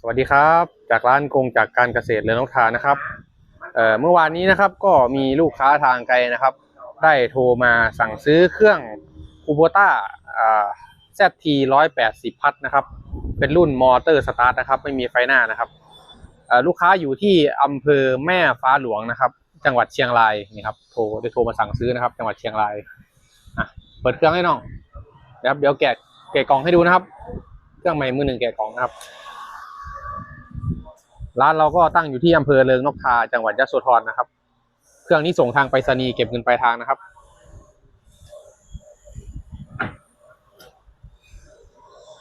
สวัสดีครับ จากร้านกงจากการเกษตรเรือนกทานะครับเเมื่อวานนี้นะครับก็มีลูกค้าทางไกลนะครับ ได้โทรมาสั่งซื้อเครื่องคูโบต้าเซตีร้อ่า ZT 180พัทนะครับ เป็นรุ่นมอเตอร์สตาร์ทนะครับ ไม่มีไฟหน้านะครับลูกค้าอยู่ที่อำเภอแม่ฟ้าหลวงนะครับ จังหวัดเชียงรายนี่ครับโทรได้โทรมาสั่งซื้อนะครับ จังหวัดเชียงรายเปิดเครื่องให้น้องเดี๋ยวเดี๋ยวแกะแกะกล่องให้ดูนะครับ เครื่องใหม่มือหนึ่งแกะกล่องนะครับ ร้านเราก็ตั้งอยู่ที่อำเภอเริงนกทาจังหวัดยะโสธรนะครับ เครื่องนี้ส่งทางไปรษณีย์เก็บเงินปลายทางนะครับ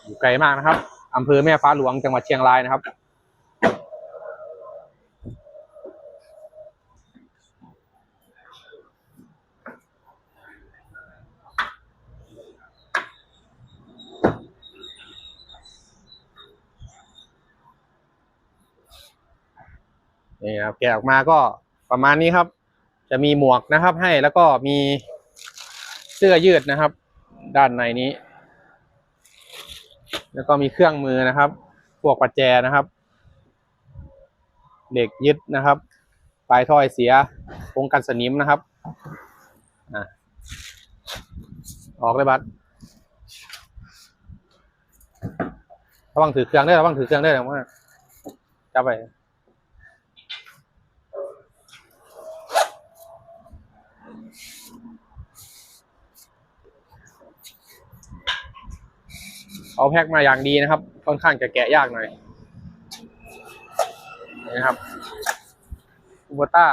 อยู่ไกลมากนะครับอำเภอแม่ฟ้าหลวงจังหวัดเชียงรายนะครับ นี่ครับแกะออกมาก็ประมาณนี้ครับ จะมีหมวกนะครับ ให้แล้วก็มีเสื้อยืดนะครับ ด้านในนี้ แล้วก็มีเครื่องมือนะครับพวกปัจแจนะครับเหล็กยึดนะครับปลายถ้อยเสียโครงกันสนิมนะครับอะออกเลยบัดรระวังถือเครื่องได้ระวังถือเครื่องได้วยนะว่าจับไป เอาแพ็คมาอย่างดีนะครับ ค่อนข้างจะแกะยากหน่อยนะครับคูโบต้า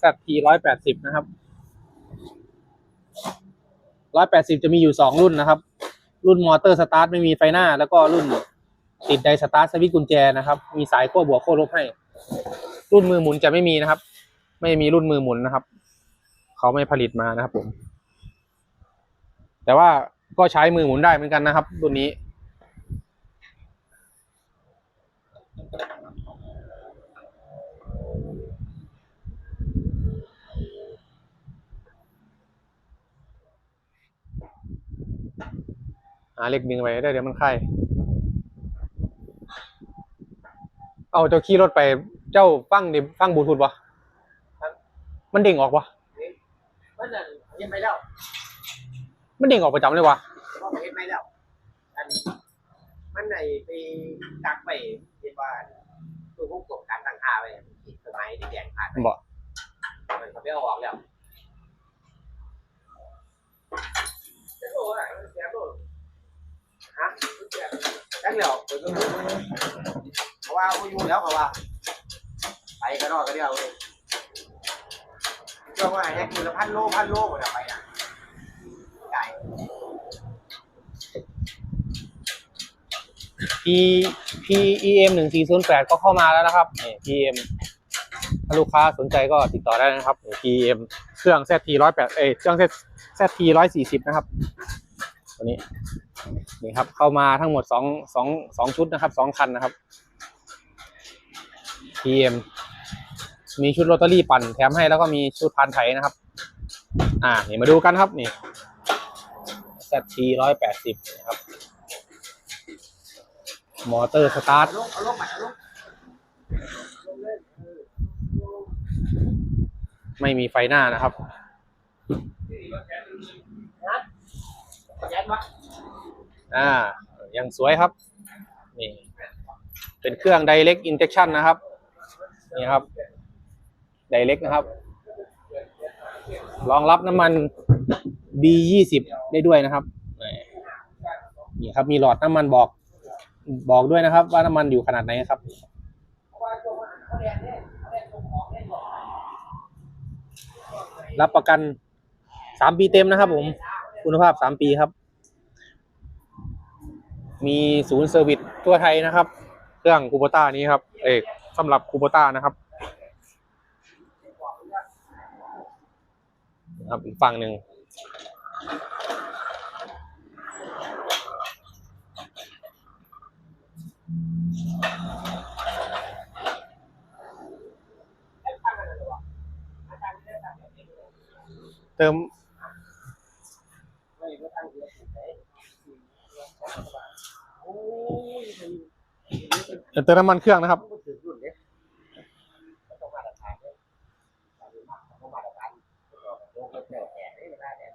ZT ร้อยแปดสิบนะครับร้อยแปดสิบจะมีอยู่สองรุ่นนะครับ รุ่นมอเตอร์สตาร์ทไม่มีไฟหน้า แล้วก็รุ่นติดไดสตาร์ทสวิตช์กุญแจนะครับ มีสายขั้วบวกขั้วลบให้ รุ่นมือหมุนจะไม่มีนะครับ ไม่มีรุ่นมือหมุนนะครับ เขาไม่ผลิตมานะครับผม แต่ว่าก็ใช้มือหมุนได้เหมือนกันนะครับ รุ่นนี้าเหล็กดึงไปได้เดี๋ยวมันไข่เอาเจ้าขี่รถไปเจ้าฟังดิฟังบลูทูธวะมันเด้งออกวะมันนั่นเฮ็ดไม่แล้ว มันเด้งออกประจำเลยวะว่าไปเฮ็ดไม่แล้วอันมันไหนไปตักไปเฮ็ดว่าตัวพวกกบการตั้งค่าไปที่สมัยที่แดงผ่านไปบอกมันเขาไปเอาออกแล้ว จะโอ้ยเสียโอ้ฮะเสียตั้งแล้วเพราะว่าเขาอยู่แล้วเขาว่า ไปก็นอกก็เดียวเลยเชื่อว่าแฮกมือละพันโลพันโลหมดอะไปอะไก่ P PEM หนึ่งสี่ศูนย์แปดก็เข้ามาแล้วนะครับนี่ PEM ถ้าลูกค้าสนใจก็ติดต่อได้นะครับนี่ PEM เครื่อง ZT ร้อยแปดเอ้ยเครื่อง ZT ร้อยสี่สิบนะครับ ตัวนี้ นี่ครับ เข้ามาทั้งหมดสองสองสองชุดนะครับสองคันนะครับ PM มีชุดโรตารี่ปั่นแถมให้แล้วก็มีชุดพันไถนะครับ อ่านี่มาดูกันครับนี่ ZT ร้อยแปดสิบนะครับ มอเตอร์สตาร์ทไปเอาลงลงเลยเออไม่มีไฟหน้านะครับ นะยันวะอ่างสวยครับนี่เป็นเครื่อง direct injection นะครับนี่ครับ direct นะครับรองรับน้ำมัน B20 ได้ด้วยนะครับนี่นี่ครับมีหลอดน้ำมันบอกบอกด้วยนะครับ ว่าน้ำมันอยู่ขนาดไหนครับรับประกันสามปีเต็มนะครับผม คุณภาพสามปีครับ มีศูนย์เซอร์วิสทั่วไทยนะครับ เครื่องคูโบต้านี้ครับ เอกสำหรับคูโบต้านะครับครับอีกฝั่งหนึ่งเติมไม่ตั้งเยอะถูกไหมโอ้ยมัน เติมน้ำมันเครื่องนะครับมันถึงรุ่นเนี้ยมันต้องมาตรฐานเนี่ยมันต้องมาตรฐานโลกมันแตกแตกได้เวลาเนี่ย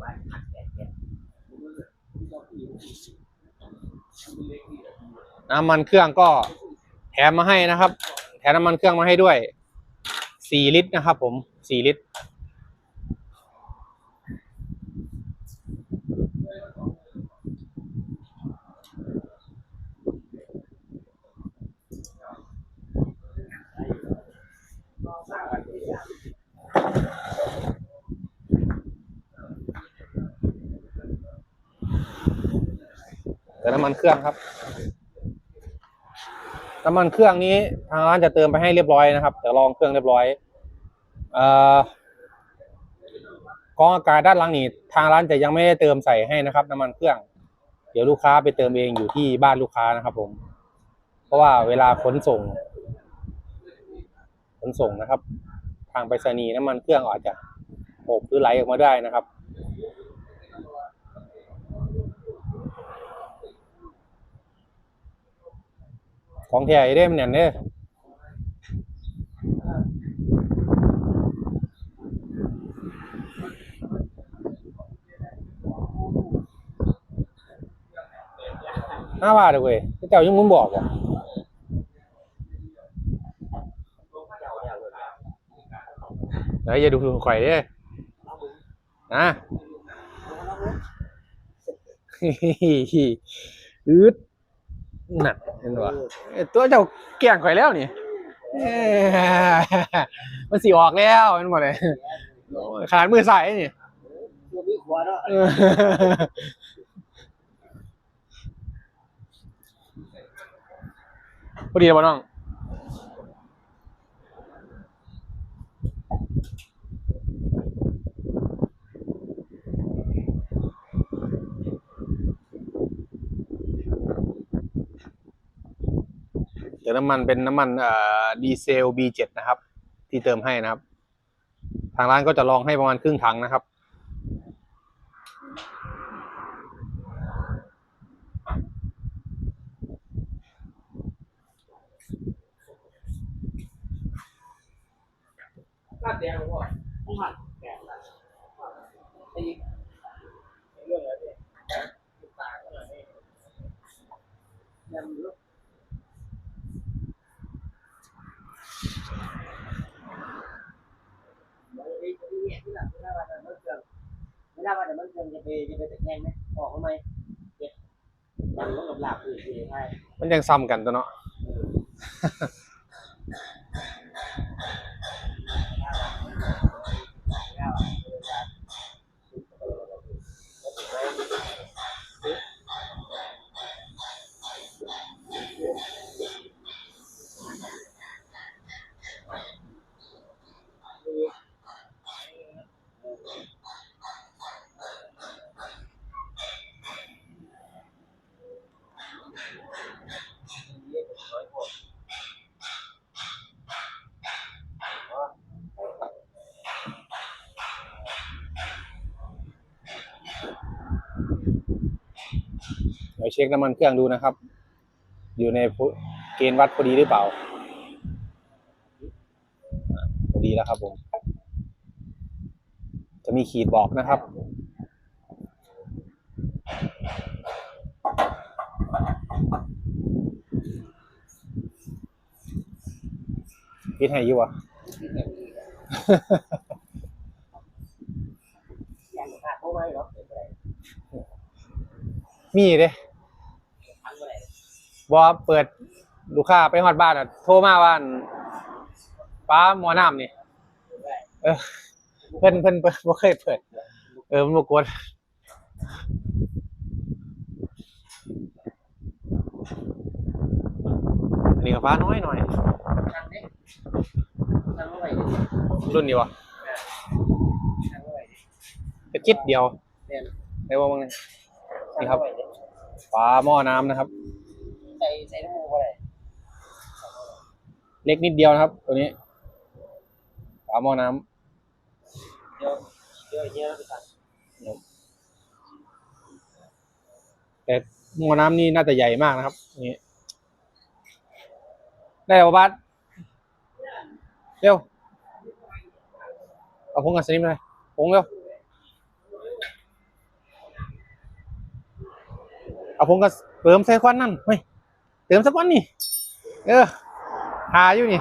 ว่าหักแตกแตกน้ำมันเครื่องก็แถมมาให้นะครับ แถมน้ำมันเครื่องมาให้ด้วยสี่ลิตรนะครับ ผมสี่ลิตร แต่น้ำมันเครื่องครับ น้ำมันเครื่องนี้ทางร้านจะเติมไปให้เรียบร้อยนะครับ แต่ลองเครื่องเรียบร้อยเอ่อกองอากาศด้านหลังนี่ทางร้านจะยังไม่ได้เติมใส่ให้นะครับ น้ำมันเครื่อง เดี๋ยวลูกค้าไปเติมเองอยู่ที่บ้านลูกค้านะครับ ผม เพราะว่าเวลาขนส่ง ขนส่งนะครับ ทางไปรษณีย์น้ำมันเครื่องอาจจะหกหรือไหลออกมาได้นะครับ ของแท้ได้มันเนี่ยเด้อห้าบาทเลยเว้ยเจ้ายังมึงบอกว่ะเฮ้ยอย่าดูถูกข่อยเด้อนะ อืด นั่นเห็นปะเอ้ยตัวเจ้าแก่งข่อยแล้วนี่เอ้ยมันสีออกแล้วเห็นหมดเลยโอ้ยขนาดมือใส่นี่ตัวมีขวาเนาะเออพอดีแล้วบ่น้อง เดี๋ยวน้ำมันเป็นน้ำมันดีเซล B7 นะครับ ที่เติมให้นะครับ ทางร้านก็จะลองให้ประมาณครึ่งถังนะครับลาดแดงหรือเปล่าต้องหัดแดงนะตีเรื่องอะไรเนี่ยตาก็เลยยังลุกเวลา วันเดินเครื่องเวลาวันเดินเครื่องจะไปจะไปแตะแคงไหมออกทำไมเจ็บมันต้องกับหลับอื่นใช่มันยังซ้ำกันตัวเนาะ เดี๋ยวเช็คน้ำมันเครื่องดูนะครับ อยู่ในเกณฑ์วัดพอดีหรือเปล่าอะพอดีแล้วครับผม จะมีขีดบอกนะครับคิดให้อยู่วะยังขาดเข้าไว้หรอเป็นไรมีเด้ทั้งอะไร บอเปิดลูกค้าไปฮอดบ้านอะโทรมาว่าอั่นป้าหมอน้ำนี่เออเพิ่นเพิ่นเพิ่นบ่เคยเปิด เออมันบ่กดอันนี้ก็ฟ้าน้อยหน่อยทั้งนี้ทั้งอะไรรุ่นนี้วะทั้งอะไรกระจิตเดียวเนี่ยได้ว่ามั้งนี่ครับฟ้าหม้อน้ำนะครับ ใส่ใส่น้ำมูกอะไรเล็กนิดเดียวนะครับ ตัวนี้ฝาหม้อน้ำเดี๋ยวเดี๋ยวเฮียไปสั่งแต่หม้อน้ำนี่น่าจะใหญ่มากนะครับนี่ได้แล้วบัสเร็วเอาพงกันสนิมเลยพงเร็วเอาพงกันเติมใส่ควันนั่นเฮ้ย เติมสักวันนี่ เออหาอยู่นี่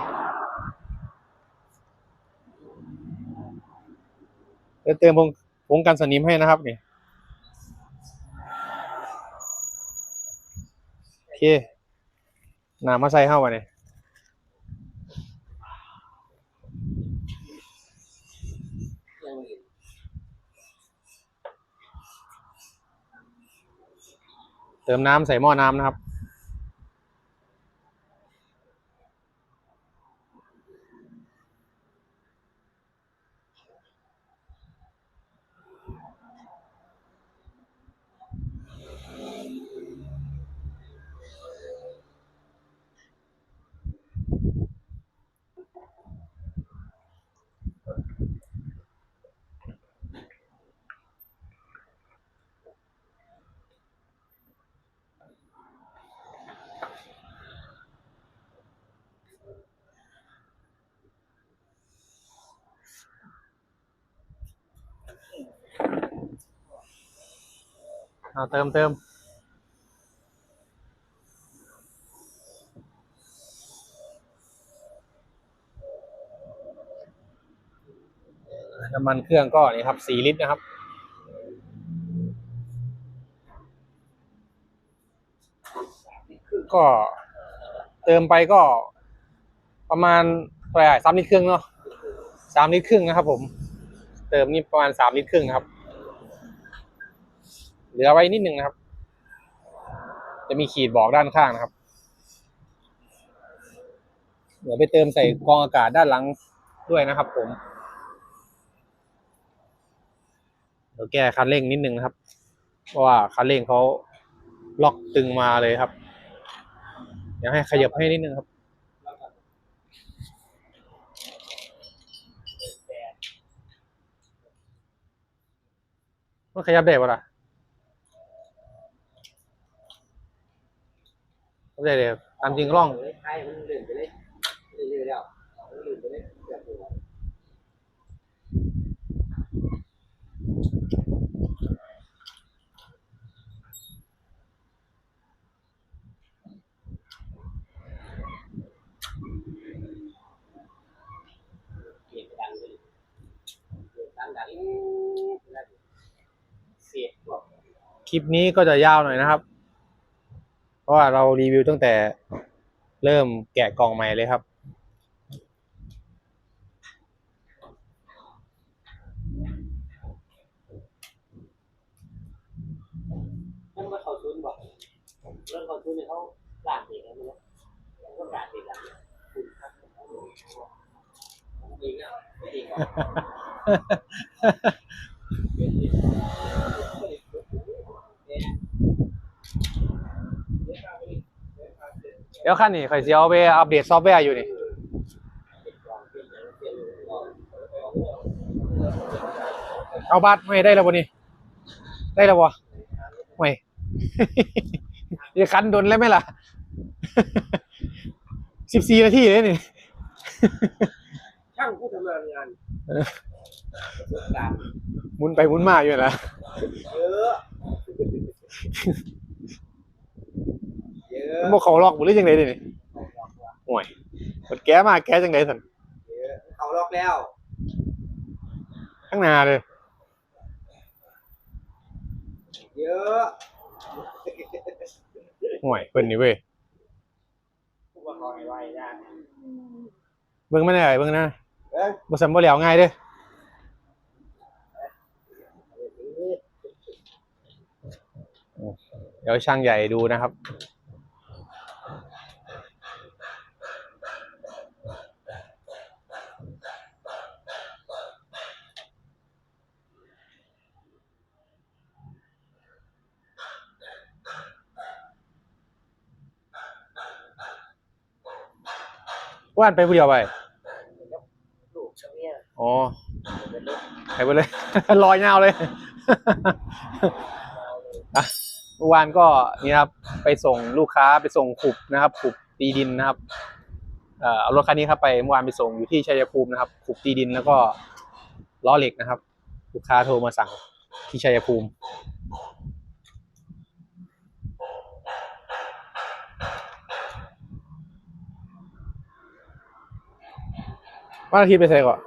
เดี๋ยวเติมพงพงกันสนิมให้นะครับนี่โอเคน้ำมาใส่เข้ามาเนี่ยเติมน้ำใส่หม้อน้ำนะครับ เอาเติมเติมน้ำมันเครื่องก็นี่ครับสี่ลิตรนะครับก็เติมไปก็ประมาณเท่าไหร่สามลิตรครึ่งเนาะสามลิตรครึ่งนะครับผม เติมนี่ประมาณสามลิตรครึ่งครับ เหลือไว้นิดนึงนะครับ จะมีขีดบอกด้านข้างนะครับ เดี๋ยวไปเติมใส่กองอากาศด้านหลังด้วยนะครับ ผม เดี๋ยวแก้คันเร่งนิดนึงนะครับ เพราะว่าคันเร่งเขาล็อกตึงมาเลยครับ เดี๋ยวให้ขยับให้นิดนึงครับมันขยับได้ปะล่ะ ขยับได้เลยตามจริงร่องเลยใครมันลื่นไปเลยลื่นๆแล้วมันลื่นไปเลยแบบนี้เสียงดังเลยเสียงดังดังเสียบ คลิปนี้ก็จะยาวหน่อยนะครับ เพราะว่าเรารีวิวตั้งแต่เริ่มแกะกล่องใหม่เลยครับ มันมาเขาทุนบอกเรื่องเขาทุนเนี่ยเขาล่างเองนะมันก็การเองละคุณครับจริงอะจริงอะ เดี๋ยวขั้นนี้ใครเสียเอาไปอัปเดตซอฟต์แวร์อยู่นี่เอาบัตรไม่ได้แล้ววะนี่ได้แล้ววะไม่จะคันโดนแล้วไหมล่ะสิบสี่นาทีเลยนี่ช่างผู้ทำงานงานประสบการณ์หมุนไปหมุนมาอยู่นะเยอะเยอะ มันบอกเขาล็อกหมดหรือยังไงนี่ห่วยกดแก้มาแก้จังไดสันเยอะเขาล็อกแล้วข้างหน้าเลยเยอะห่วยเพิ่นนี่เว้ยผู้ว่าเขาให้ไว้นะเบิ่งไม่ได้เบิ่งนะเอ้ยบ่สัมบ่แล้วง่ายเด้อเดี๋ยวช่างใหญ่ดูนะครับ ว่านไปผู้เดียวไปลูกฉันเนี่ยอ๋อไปไปเลย ลอยยาวเลยอะเมื่อวานก็นี่ครับ ไปส่งลูกค้าไปส่งขุบนะครับขุบตีดินนะครับเอ่อเอารถคันนี้ครับไปเมื่อวานไปส่งอยู่ที่ชัยภูมินะครับขุบตีดินแล้วก็ล้อเหล็กนะครับ ลูกค้าโทรมาสั่งที่ชัยภูมิ วันอาทิตย์ไปใส่ก่อน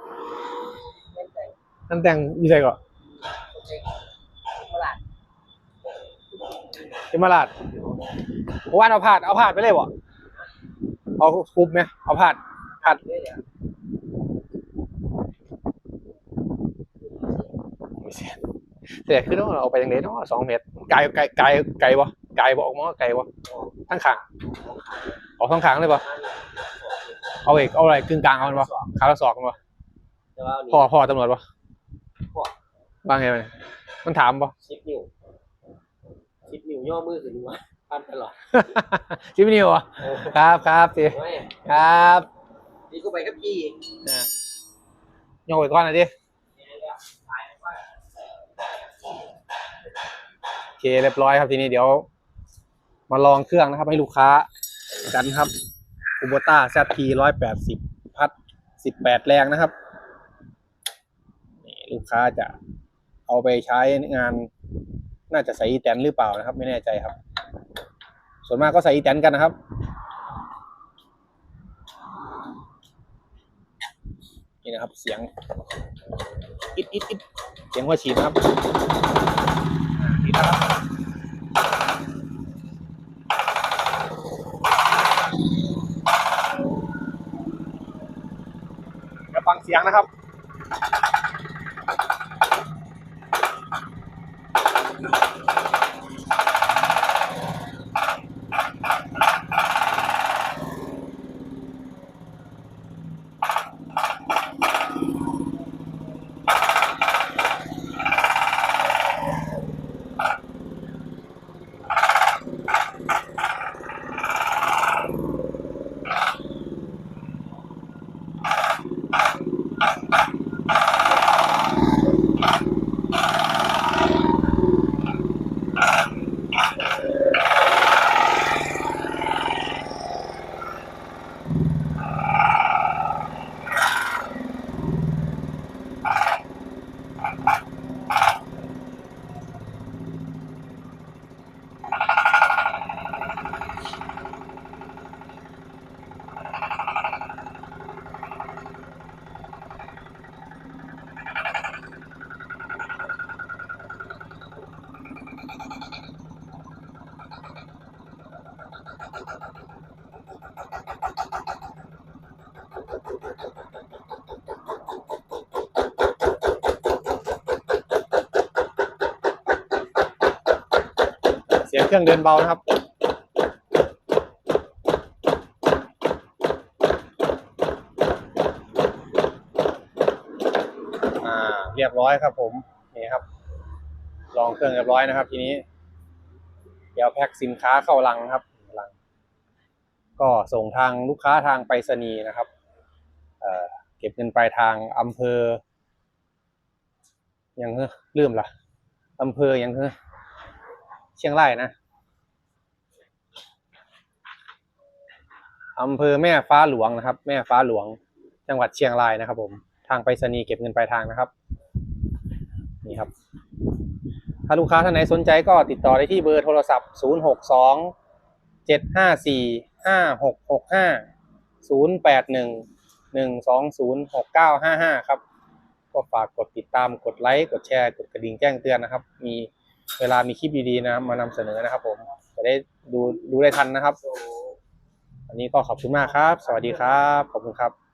นั่นแต่งอยู่ใส่ก่อนเคตลามาลาดเมื่อวานเอาผาดเอาผาดไปเลยบ่เอาคุบไหมเอาผาดผาดเรื่อยๆแต่คือต้องเอาไปยังไงเนาะสองเมตรไกลไกลไกลไกลบ่ไกลบ่ออกมาไกลบ่ทั้งขางออกทั้งขางเลยบ่ เอาเอกเอาอะไรกึ่งกลางเอามันบ่ขาละศอกมันบ่แต่ว่านี่พ่อพ่อตำรวจบ่พ่อว่าไงมันมันถามบ่ ชิปนิ้วชิปนิ้วย่อมือขึ้นมาพันตลอดชิมินิวอะเออครับครับสิไม่ครับนี่ก็ไปกับพี่อะยกไว้ก่อนหน่อยดิโอเคเรียบร้อยครับทีนี้เดี๋ยว มาลองเครื่องนะครับ ให้ลูกค้ากันครับ คูโบต้าแซทีร้อยแปดสิบพัดสิบแปดแรงนะครับนี่ลูกค้าจะเอาไปใช้งาน น่าจะใส่อีแตนหรือเปล่านะครับ ไม่แน่ใจครับ ส่วนมากก็ใส่อีแตนกันนะครับนี่นะครับเสียงอิดอิดอิดเสียงหัวฉีดนะครับอ่าอิดนะครับเดี๋ยวฟังเสียงนะครับเสี ยงเครื่องเดินเบานะครับ อ่า เรียบร้อยครับ ผมนี่ครับ ลองเครื่องเรียบร้อยนะครับ ทีนี้ เดี๋ยวแพ็คสินค้าเข้าลังครับลัง ก็ส่งทางลูกค้าทางไปรษณีย์นะครับ เอ่อเก็บเงินปลายทางอำเภอยังเฮ้อลืมละอำเภอยังเฮ้อ เชียงรายนะอำเภอแม่ฟ้าหลวงนะครับ แม่ฟ้าหลวงจังหวัดเชียงรายนะครับ ผมทางไปรษณีย์เก็บเงินปลายทางนะครับ นี่ครับ ถ้าลูกค้าท่านไหนสนใจก็ติดต่อได้ที่เบอร์โทรศัพท์ 0 6 2 7 5 4 5 6 6 5 0 8 1 1 2 0 6 9 5 5 ครับ ก็ฝากกดติดตามกดไลค์ กดแชร์ กดกระดิ่งแจ้งเตือนนะครับ มี เวลามีคลิปดีๆนะมานำเสนอนะครับ ผมจะได้ดูดูได้ทันนะครับวันนี้ก็ขอบคุณมากครับ สวัสดีครับ ขอบคุณครับ